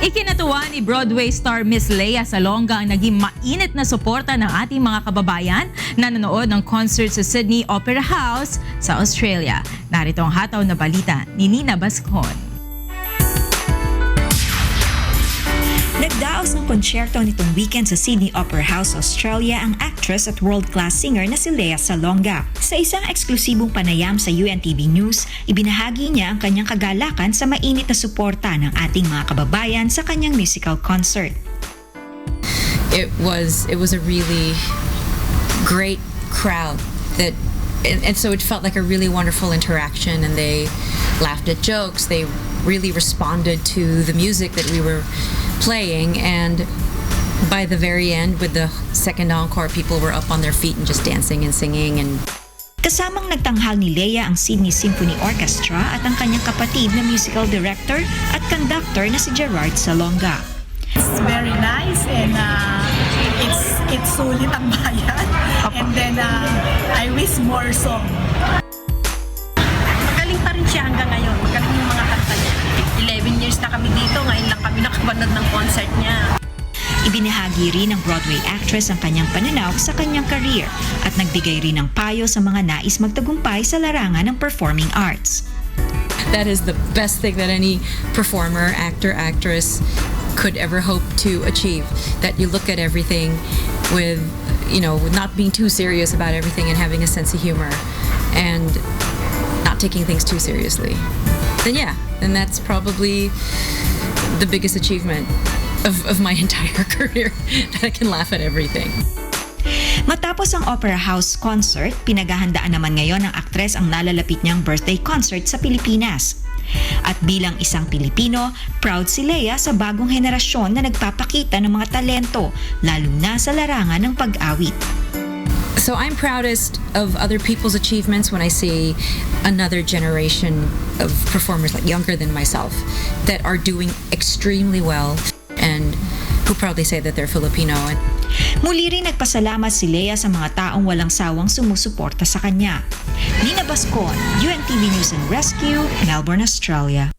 Ikinatuwa ni Broadway star Miss Lea Salonga ang naging mainit na suporta ng ating mga kababayan na nanood ng concert sa Sydney Opera House sa Australia. Narito ang hataw na balita ni Nina Bascon. Nagdaos ng konsyerto nitong weekend sa Sydney Opera House, Australia ang actress at world-class singer na si Lea Salonga. Sa isang eksklusibong panayam sa UNTV News, ibinahagi niya ang kanyang kagalakan sa mainit na suporta ng ating mga kababayan sa kanyang musical concert. it was it was a really great crowd that and, and so it felt like a really wonderful interaction and they laughed at jokes they really responded to the music that we were playing and by the very end with the second encore people were up on their feet and just dancing and singing and Kasamang nagtanghal ni Lea ang Sydney Symphony Orchestra at ang kanyang kapatid na musical director at conductor na si Gerard Salonga. It's very nice and uh, it's it's sulit ang bayan. And then uh, I wish more song. Kami dito. Ngayon lang kami nakapanood ng concert niya. Ibinahagi rin ng Broadway actress ang kanyang pananaw sa kanyang career at nagbigay rin ng payo sa mga nais magtagumpay sa larangan ng performing arts. that is the best thing that any performer, actor, actress could ever hope to achieve. That you look at everything with, you know, not being too serious about everything and having a sense of humor and not taking things too seriously. Then, yeah, then that's probably the biggest achievement of, of my entire career that I can laugh at everything. Matapos ang Opera House concert, pinaghahandaan naman ngayon ng aktres ang nalalapit niyang birthday concert sa Pilipinas. At bilang isang Pilipino, proud si Lea sa bagong henerasyon na nagpapakita ng mga talento, lalo na sa larangan ng pag-awit. So I'm proudest of other people's achievements when I see another generation of performers like younger than myself that are doing extremely well and who proudly say that they're Filipino Muli rin nagpasalamat si Lea sa mga taong walang sawang sumusuporta sa kanya. Nina Bascon, UNTV News and Rescue, Melbourne, Australia.